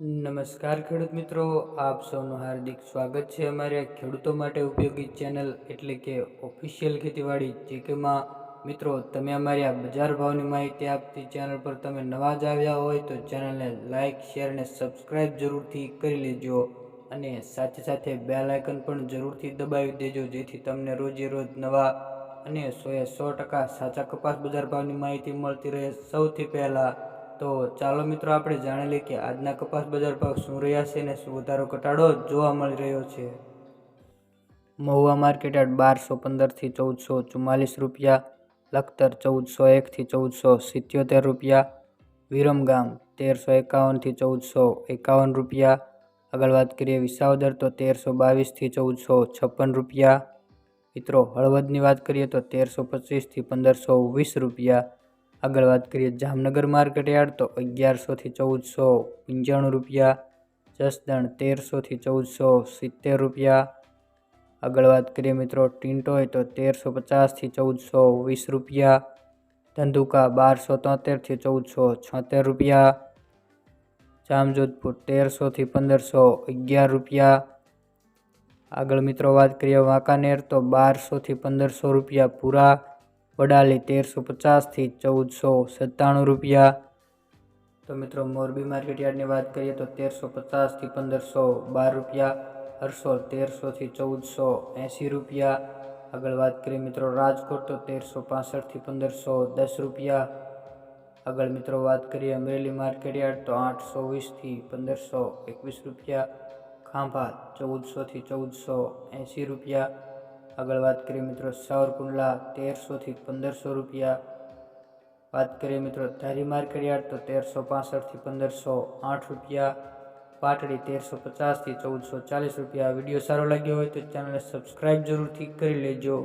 નમસ્કાર ખેડૂત મિત્રો, આપ સૌનું હાર્દિક સ્વાગત છે અમારી ખેડૂતો માટે ઉપયોગી ચેનલ એટલે કે ઓફિશિયલ ખેતીવાડી જેકેમાં મિત્રો, તમે અમારી આ બજાર ભાવની માહિતી આપતી ચેનલ પર તમે નવા જ આવ્યા હોય તો ચેનલને લાઇક શેર અને સબસ્ક્રાઈબ જરૂરથી કરી લેજો અને સાથે સાથે બે લાયકન પણ જરૂરથી દબાવી દેજો, જેથી તમને રોજે રોજ નવા અને સોએ સો ટકા સાચા કપાસ બજાર ભાવની માહિતી મળતી રહે સૌથી પહેલાં. તો ચાલો મિત્રો, આપણે જાણી લઈએ કે આજના કપાસ બજાર ભાવ શું રહ્યા છે અને શું વધારો ઘટાડો જોવા મળી રહ્યો છે. મહુવા માર્કેટ યાર્ડ બારસો પંદરથી ચૌદસો ચુમ્માલીસ રૂપિયા, લખતર ચૌદસો એકથી ચૌદસો સિત્યોતેર રૂપિયા, વિરમગામ તેરસો એકાવનથી ચૌદસો એકાવન રૂપિયા, આગળ વાત કરીએ વિસાવદર તો તેરસો બાવીસથી ચૌદસો છપ્પન રૂપિયા, મિત્રો હળવદની વાત કરીએ તો તેરસો પચીસથી પંદરસો વીસ રૂપિયા આગળ વાત કરીએ જામનગર માર્કેટ યાર્ડ તો અગિયારસોથી ચૌદસો પંચાણું રૂપિયા જસદણ તેરસોથી ચૌદસો સિત્તેર રૂપિયા આગળ વાત કરીએ મિત્રો ટિન્ટોય તો તેરસો પચાસથી ચૌદસો વીસ રૂપિયા ધંધુકા બારસો તોતેરથી ચૌદસો છોતેર રૂપિયા જામજોધપુર તેરસોથી પંદરસો અગિયાર રૂપિયા આગળ મિત્રો વાત કરીએ વાંકાનેર તો બારસોથી પંદરસો રૂપિયા પૂરા વડાલી તેરસો પચાસથી ચૌદસો સત્તાણું રૂપિયા તો મિત્રો મોરબી માર્કેટ યાર્ડની વાત કરીએ તો તેરસો પચાસથી પંદરસો બાર રૂપિયા હરસોલ તેરસોથી ચૌદસો એંસી રૂપિયા આગળ વાત કરીએ મિત્રો રાજકોટ તો તેરસો પાસઠથી પંદરસો દસ રૂપિયા આગળ મિત્રો વાત કરીએ અમરેલી માર્કેટ યાર્ડ તો આઠસો વીસથી પંદરસો એકવીસ રૂપિયા ખાંભા ચૌદસોથી ચૌદસો એંસી રૂપિયા આગળ વાત કરીએ મિત્રો સાવરકુંડલા તેરસોથી પંદરસો રૂપિયા. વાત કરીએ મિત્રો ધારી માર્કેટ યાર્ડ તો તેરસો પાસઠથી પંદરસો આઠ રૂપિયા. પાટડી તેરસો પચાસથી ચૌદસો ચાલીસ રૂપિયા. વીડિયો સારો લાગ્યો હોય તો ચેનલને સબસ્ક્રાઈબ જરૂરથી કરી લેજો.